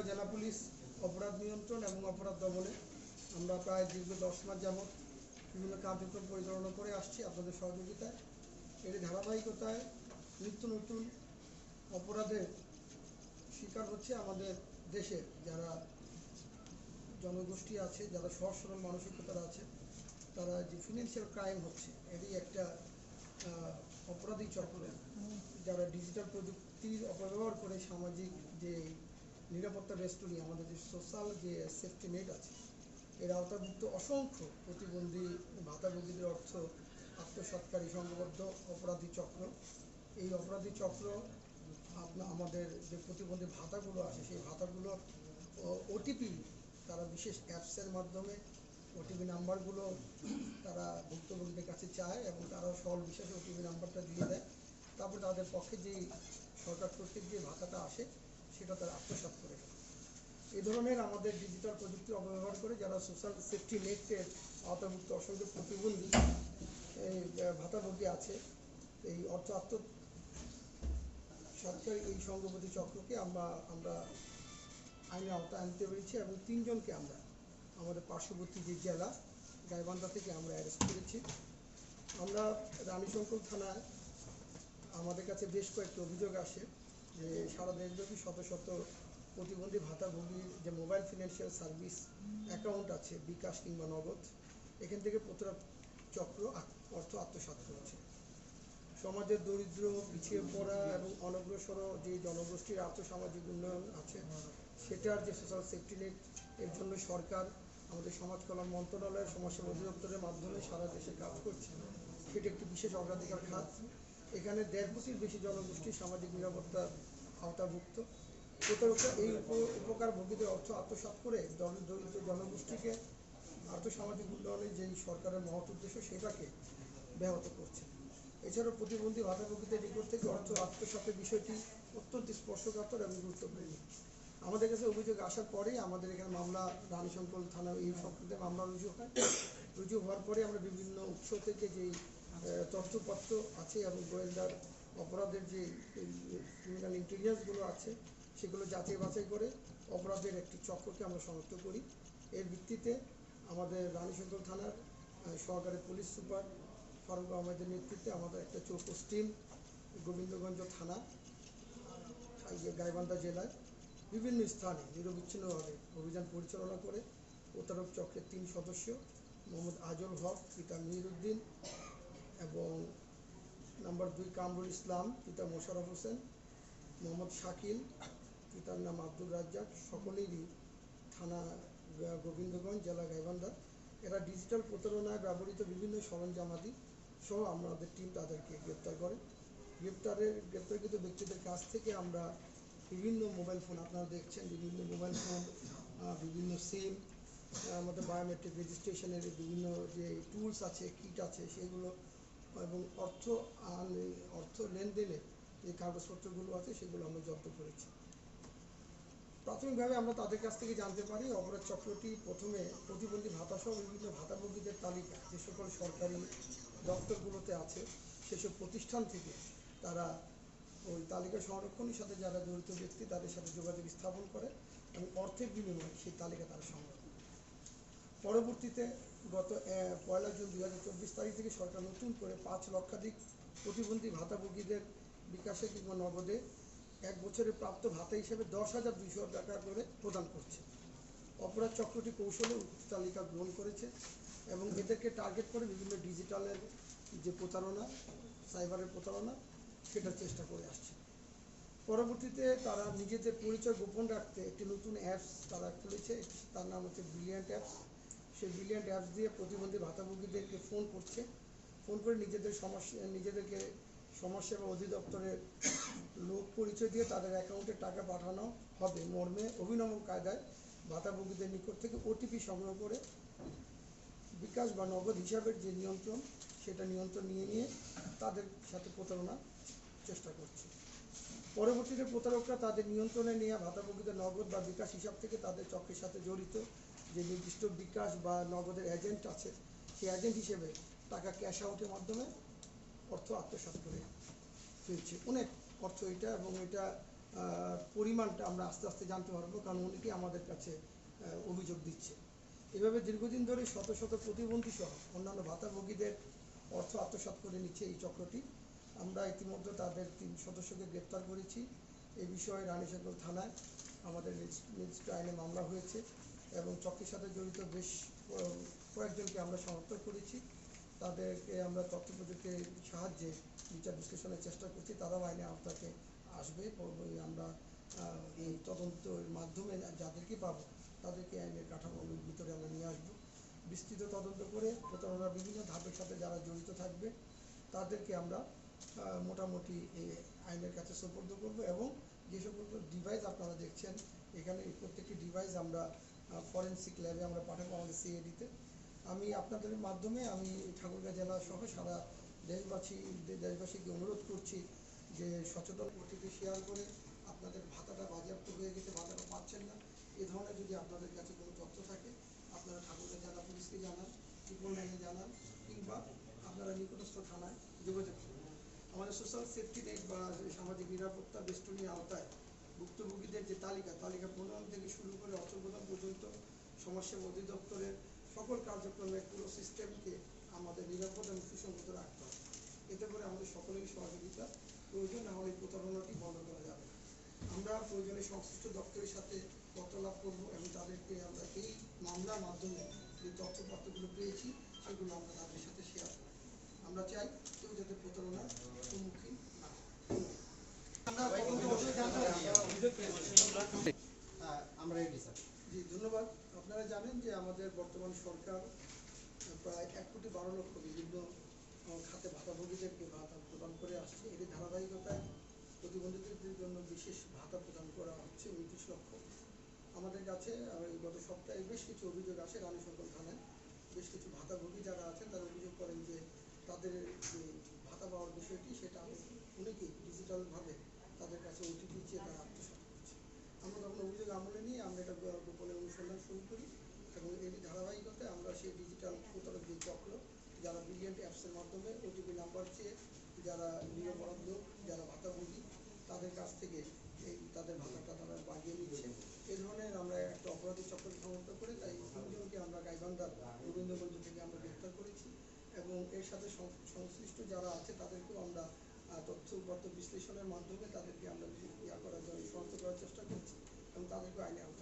জেলা পুলিশ অপরাধ নিয়ন্ত্রণ এবং অপরাধ দমনে আমরা প্রায় দীর্ঘ দশ মাস যাবৎ বিভিন্ন কার্যক্রম পরিচালনা করে আসছি আপনাদের সহযোগিতায়। এর ধারাবাহিকতায় নিত্য নতুন অপরাধের শিকার হচ্ছে আমাদের দেশে যারা জনগোষ্ঠী আছে, যারা সহজ সরল মানসিকতার আছে, তারা যে ফিনান্সিয়াল ক্রাইম হচ্ছে, এটি একটা অপরাধী চক্র। যারা ডিজিটাল প্রযুক্তির অপব্যবহার করে সামাজিক নিরাপত্তা বেষ্টনী আমাদের যে সোশ্যাল যে সেফটি নেট আছে, এর আওতাভুক্ত অসংখ্য প্রতিবন্ধী ভাতাভোগীদের অর্থ আত্মসৎকারী, সংঘবদ্ধ অপরাধী চক্র। এই অপরাধী চক্র আপনার আমাদের যে প্রতিবন্ধী ভাতাগুলো আছে, সেই ভাতাগুলো ওটিপি তারা বিশেষ অ্যাপসের মাধ্যমে ওটিপি নাম্বারগুলো তারা ভুক্তভোগীদের কাছে চায় এবং তারা সরল বিশ্বাসে ওটিপি নাম্বারটা দিয়ে দেয়। তারপর তাদের পক্ষে যে সরকার কর্তৃক যে ভাতাটা সেটা তারা আত্মসাৎ করে এই ধরনের আমাদের ডিজিটাল প্রযুক্তি অপব্যবহার করে যারা সোশ্যাল সেফটি নেটের আওতাভুক্ত অসংখ্য প্রতিবন্ধী, এই ভাতাভোগী আছে, এই অর্থ আত্ম সরকার এই সংঘপতি চক্রকে আমরা আমরা আইনের আওতায় আনতে পেরেছি এবং তিনজনকে আমরা, আমাদের পার্শ্ববর্তী যে জেলা, গাইবান্ধা থেকে আমরা অ্যারেস্ট করেছি। আমরা রানীশঙ্কর থানায় আমাদের কাছে বেশ কয়েকটি অভিযোগ আসে। যে সারা দেশব্যাপী শত শত প্রতিবন্ধী ভাতাভোগীর যে মোবাইল ফিনান্সিয়াল সার্ভিস অ্যাকাউন্ট আছে, বিকাশ কিংবা নগদ, এখান থেকে প্রতিটা চক্র অর্থ আত্মসাৎ করেছে। সমাজের দরিদ্র, পিছিয়ে পড়া এবং অনগ্রসর যে জনগোষ্ঠীর আর্থসামাজিক উন্নয়ন আছে, সেটার যে সোশ্যাল সেফটি নেট এর জন্য সরকার, আমাদের সমাজ কল্যাণ মন্ত্রণালয়ের সমাজসেবা অধিদপ্তরের মাধ্যমে সারা দেশে কাজ করছে। সেটা একটি বিশেষ অগ্রাধিকার খাত। এখানে দেড় কোটির বেশি জনগোষ্ঠী সামাজিক নিরাপত্তার আওতাভুক্ত। প্রতারকরা এই উপকার ভোগীদের অর্থ আত্মসাৎ করে দরিদ্র জনগোষ্ঠীকে আর্থসামাজিক উন্নয়নের যেই সরকারের মহৎ উদ্দেশ্য সেটাকে ব্যাহত করছে। এছাড়াও প্রতিবন্ধী ভাতাভোগীদের নিকট থেকে অর্থ আত্মসাতের বিষয়টি অত্যন্ত স্পর্শকাতর এবং গুরুত্বপূর্ণ। আমাদের কাছে অভিযোগ আসার পরেই আমাদের এখানে মামলা, রানীশঙ্কর থানা এই সম্পর্কে মামলা রুজু হয়। রুজু হওয়ার পরে আমরা বিভিন্ন উৎস থেকে যেই তথ্যপত্র আছে এবং গোয়েন্দার অপরাধের যে ক্রিমিনাল ইন্টেলিজেন্সগুলো আছে, সেগুলো যাচাই বাছাই করে অপরাধের একটি চক্রকে আমরা শনাক্ত করি। এর ভিত্তিতে আমাদের রানীশঙ্কর থানার সহকারী পুলিশ সুপার ফারুক আহমেদের নেতৃত্বে আমাদের একটা চৌকস টিম, গোবিন্দগঞ্জ থানা গাইবান্ধা জেলায় বিভিন্ন স্থানে নিরবিচ্ছিন্নভাবে অভিযান পরিচালনা করে প্রতারক চক্রের তিন সদস্য, মোহাম্মদ আজল হক, পিতা মিহিরুদ্দিন এবং নাম্বার দুই, কামরুল ইসলাম, পিতা মোশারফ হোসেন, মোহাম্মদ শাকিল, পিতার নাম আব্দুল রাজ্জাক সকলেরই থানা গোবিন্দগঞ্জ জেলা গাইবান্ধা। এরা ডিজিটাল প্রতারণায় ব্যবহৃত বিভিন্ন সরঞ্জামাদি সহ আমাদের টিম তাদেরকে গ্রেপ্তার করে। গ্রেপ্তারের, গ্রেপ্তারকৃত ব্যক্তিদের কাছ থেকে আমরা বিভিন্ন মোবাইল ফোন আপনারা দেখছেন বিভিন্ন মোবাইল ফোন বিভিন্ন সিম আমাদের বায়োমেট্রিক রেজিস্ট্রেশনের বিভিন্ন যে টুলস আছে কিট আছে, সেগুলো এবং অর্থ আন- অর্থ লেনদেনে যে কাগজপত্রগুলো আছে সেগুলো আমরা জব্দ করেছি। প্রাথমিকভাবে আমরা তাদের কাছ থেকে জানতে পারি অপরাধ চক্রটি প্রথমে প্রতিবন্ধী ভাতাসহ বিভিন্ন ভাতাভোগীদের তালিকা, যে সকল সরকারি দপ্তরগুলোতে আছে, সেসব প্রতিষ্ঠান থেকে তারা ওই তালিকা সংরক্ষণের সাথে যারা জড়িত ব্যক্তি তাদের সাথে যোগাযোগ স্থাপন করে এবং অর্থের বিনিময়ে সেই তালিকা তারা সংগ্রহ করে। পরবর্তীতে গত পয়লা জুন দুই হাজার চব্বিশ তারিখ থেকে সরকার নতুন করে পাঁচ লক্ষাধিক প্রতিবন্ধী ভাতাভোগীদের বিকাশে কিংবা নগদে এক বছরে প্রাপ্ত ভাতা হিসেবে দশ হাজার দুইশো টাকা করে প্রদান করছে। অপরাধ চক্রটি কৌশলে তালিকা গ্রহণ করেছে এবং এদেরকে টার্গেট করে বিভিন্ন ডিজিটালের যে প্রতারণা, সাইবারের প্রতারণা, সেটার চেষ্টা করে আসছে। পরবর্তীতে তারা নিজেদের পরিচয় গোপন রাখতে একটি নতুন অ্যাপস তারা খুলেছে। তার নাম হচ্ছে ব্রিলিয়ান্ট অ্যাপস সেই ব্রিলিয়ান্ট অ্যাপস দিয়ে প্রতিবন্ধী ভাতাভোগীদেরকে ফোন করছে। ফোন করে নিজেদের সমস্যা, নিজেদেরকে সমাজসেবা অধিদপ্তরের লোক পরিচয় দিয়ে তাদের অ্যাকাউন্টে টাকা পাঠানো হবে। মর্মে অভিনব কায়দায় ভাতাভোগীদের নিকট থেকে ওটিপি সংগ্রহ করে বিকাশ বা নগদ হিসাবের যে নিয়ন্ত্রণ, সেটা নিয়ন্ত্রণ নিয়ে নিয়ে তাদের সাথে প্রতারণা চেষ্টা করছে। পরবর্তীতে প্রতারকরা তাদের নিয়ন্ত্রণে নিয়ে ভাতাভোগীদের নগদ বা বিকাশ হিসাব থেকে তাদের চক্রের সাথে জড়িত যে নির্দিষ্ট বিকাশ বা নগদের এজেন্ট আছে, সেই এজেন্ট হিসেবে টাকা ক্যাশ আউটের মাধ্যমে অর্থ আত্মসাৎ করে ফেলছে। অনেক অর্থ এটা এবং এটা পরিমাণটা আমরা আস্তে আস্তে জানতে পারব, কারণ অনেকেই আমাদের কাছে অভিযোগ দিচ্ছে। এভাবে দীর্ঘদিন ধরে শত শত প্রতিবন্ধী সহ অন্যান্য ভাতাভোগীদের অর্থ আত্মসাৎ করে নিচ্ছে এই চক্রটি। আমরা ইতিমধ্যে তাদের তিন সদস্যকে গ্রেপ্তার করেছি। এ বিষয়ে রানীশঙ্কর থানায় আমাদের নির্দিষ্ট আইনে মামলা হয়েছে। এবং চক্রের সাথে জড়িত বেশ কয়েকজনকে আমরা শনাক্ত করেছি। তাদেরকে আমরা তথ্য প্রযুক্তির সাহায্যে বিচার বিশ্লেষণের চেষ্টা করছি। তারাও আইনে আওতাকে আসবে। আমরা এই তদন্তের মাধ্যমে যাদেরকে পাবো, তাদেরকে আইনের কাঠামোর ভিতরে আমরা নিয়ে আসব। বিস্তৃত তদন্ত করে প্রতারণার বিভিন্ন ধাপের সাথে যারা জড়িত থাকবে, তাদেরকে আমরা মোটামুটি এই আইনের কাছে সোপর্দ করব। এবং যে সকল ডিভাইস আপনারা দেখছেন, এখানে প্রত্যেকটি ডিভাইস আমরা ফরেন্সিক ল্যাবে আমরা পাঠাবো আমাদের সিএডিতে আমি আপনাদের মাধ্যমে আমি ঠাকুরগাঁ জেলা সহ সারা দেশবাসী, দেশবাসীকে অনুরোধ করছি যে সচেতন ওটিপি শেয়ার করে আপনাদের ভাতাটা বাজেয়াপ্ত হয়ে গেছে, ভাতাটা পাচ্ছেন না। এ ধরনের যদি আপনাদের কাছে কোনো তথ্য থাকে, আপনারা ঠাকুরগাঁ জেলা পুলিশকে জানান নাইনে জানান, কিংবা আপনারা নিকটস্থ থানায় যোগাযোগ করুন। আমাদের সোশ্যাল সেফটি নেট বা সামাজিক নিরাপত্তা বেষ্টনীর আওতায় ভুক্তভোগীদের যে তালিকা তালিকা প্রণয়ন থেকে শুরু করে অর্থ প্রদান পর্যন্ত সমাজসেবা অধিদপ্তরের সকল কার্যক্রমের পুরো সিস্টেমকে আমাদের নিরাপদ এবং সুসংগত রাখতে হবে এতে করে আমাদের সকলেরই সহযোগিতা প্রয়োজন, না হলে প্রতারণাটি বন্ধ করা যাবে। আমরা প্রয়োজনে সংশ্লিষ্ট দপ্তরের সাথে তথ্য লাভ করব এবং তাদেরকে আমরা এই মামলার মাধ্যমে যে তথ্যপত্রগুলো পেয়েছি, সেগুলো আমরা তাদের সাথে শেয়ার করব আমরা চাই কেউ যাতে প্রতারণার সম্মুখীন না হয়। আমরা তদন্ত অবশ্যই জানতে পারি। হ্যাঁ, আমরা রেডি জি, ধন্যবাদ। আপনারা জানেন যে আমাদের বর্তমান সরকার প্রায় এক কোটি বারো লক্ষ বিভিন্ন খাতে ভাতাভোগীদেরকে ভাতা প্রদান করে আসছে। এর ধারাবাহিকতায় প্রতিবন্ধীদের জন্য বিশেষ ভাতা প্রদান করা হচ্ছে উনত্রিশ লক্ষ। আমাদের কাছে গত সপ্তাহে বেশ কিছু অভিযোগ আসে রানীশঙ্কর থানায়। বেশ কিছু ভাতাভোগী যারা আছেন, তারা অভিযোগ করেন যে তাদের যে ভাতা পাওয়ার বিষয়টি, সেটা অনেকেই ডিজিটালভাবে তাদের কাছে ওটিপি চেয়ে তারা আত্মসাৎ করছে আমরা তখন অভিযোগ আমলে নিয়ে আমরা এটা গোপনে অনুসন্ধান শুরু করি এবং এর ধারাবাহিকতায় আমরা সেই ডিজিটাল প্রতারক যে চক্র, যারা ব্রিলিয়েন্ট অ্যাপসের মাধ্যমে ওটিপি নাম্বার চেয়ে, যারা নিরপরাধ যারা ভাতাভোগী, তাদের কাছ থেকে এই তাদের ভাতাটা তারা বাগিয়ে নিচ্ছে। এই ধরনের আমরা একটা অপরাধী চক্র শনাক্ত করে তাই তিনজনকে আমরা গাইবান্ধার গোবিন্দগঞ্জ থেকে আমরা গ্রেফতার করেছি এবং এর সাথে সংশ্লিষ্ট যারা আছে তাদেরকেও আমরা তথ্যগত বিশ্লেষণের মাধ্যমে তাদেরকে আমরা ইয়া করার জন্য শনাক্ত করার চেষ্টা করছি এবং তাদেরকে আইনে আওতায়